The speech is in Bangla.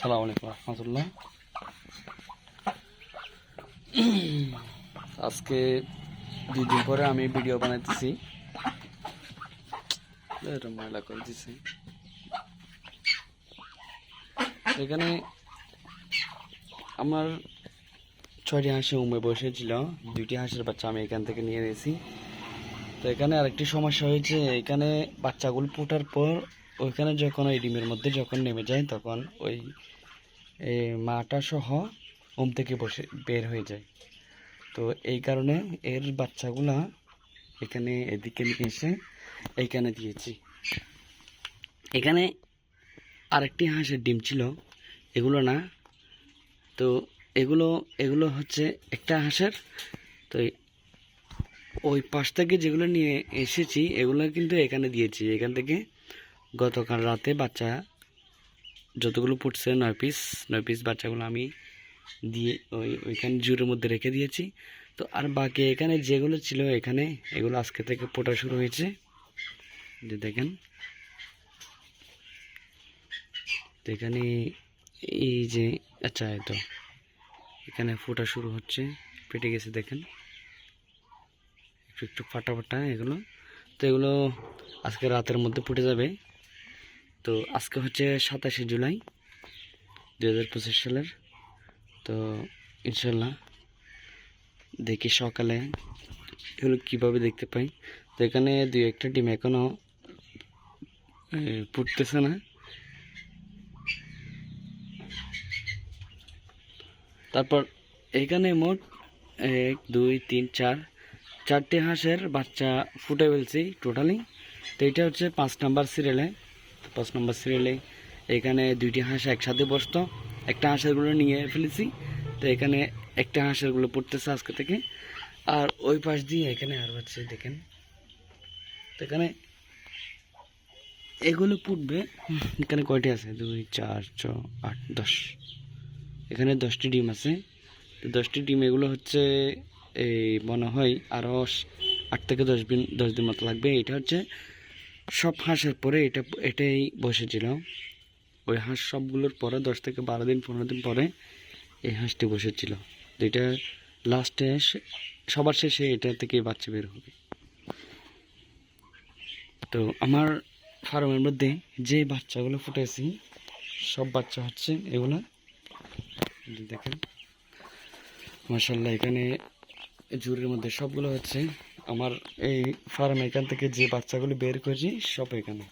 সালাম আলাইকুম রহমতুল্লাহ। আজকে দুই দিন পরে আমি ভিডিও বানাইতেছি। ময়লা করে দিছি। এখানে আমার ছয়টি হাঁসে উমে বসেছিল দুইটি হাঁসের বাচ্চা আমি এখান থেকে নিয়ে নিয়েছি। তো এখানে আরেকটি সমস্যা হয়েছে, এখানে বাচ্চাগুলো ফোটার পর ওইখানে যখন ওই ডিমের মধ্যে যখন নেমে যায়, তখন ওই মাটা সহ ওম থেকে বসে, বের হয়ে যায়। তো এই কারণে এর বাচ্চাগুলা এখানে এদিকে এসে এইখানে দিয়েছি। এখানে আরেকটি হাঁসের ডিম ছিল, এগুলো না। তো এগুলো এগুলো হচ্ছে একটা হাঁসের। তো ওই পাশ থেকে যেগুলো নিয়ে এসেছি, এগুলো কিন্তু এখানে দিয়েছি। এখান থেকে গতকাল রাতে বাচ্চা যতগুলো পড়ছে নয় পিস নয় পিস বাচ্চাগুলো আমি দিয়ে ওই, ওইখানে জুরের মধ্যে রেখে দিয়েছি। তো আর বাকি এখানে যেগুলো ছিল এখানে, এগুলো আজকে থেকে পোটা শুরু হয়েছে। যে দেখেন, তো এখানে এই যে আচ্ছা তো, এখানে ফোটা শুরু হচ্ছে পেটে গেছে, দেখেন। একটু একটু ফাটা ফাটা, এগুলো। তো এগুলো আজকে রাতের মধ্যে ফুটে যাবে। তো আজকে হচ্ছে সাতাশে জুলাই দু হাজার পঁচিশ সালের। তো ইনশাল্লাহ দেখি সকালে এগুলো কীভাবে দেখতে পাই। তো এখানে দুই একটা ডিম এখনও ফুটতেছে না। তারপর এখানে মোট এক, দুই, তিন, চার, চারটে হাঁসের বাচ্চা ফুটে ফেলছি টোটালি। তো এটা হচ্ছে পাঁচ নাম্বার সিরিয়ালে। পাঁচ নম্বর সিরিয়ালে এখানে দুইটি হাঁস একসাথে বসতো একটা হাঁসেরগুলো নিয়ে ফেলেছি তো এখানে একটা হাঁসেরগুলো পড়তেছে আজকে থেকে। আর ওই পাশ দিয়ে এখানে আর হচ্ছে দেখেন। তো এখানে এগুলো হুম, এখানে কয়টি আছে? দুই চার ছ আট দশ। এখানে দশটি ডিম আছে। তো দশটি ডিম এগুলো হচ্ছে এই মনে হয় আরও আট থেকে দশ দিন দশ দিন মতো লাগবে। এটা হচ্ছে সব হাঁসের পরে এটা, এটাই বসেছিল ওই হাঁস সবগুলোর পরে দশ থেকে বারো দিন, পনেরো দিন পরে এই হাঁসটি বসেছিল। এটা লাস্টে সবার শেষে এটা থেকে বাচ্চা বের হবে। তো আমার ফার্মের মধ্যে যে বাচ্চাগুলো ফুটেছি, সব বাচ্চা হচ্ছে এগুলো। দেখেন মার্শাল্লাহ এখানে জুরের মধ্যে সবগুলো হচ্ছে। আমার এই ফার্ম এখান থেকে যে বাচ্চাগুলি বের করি সব এখানে।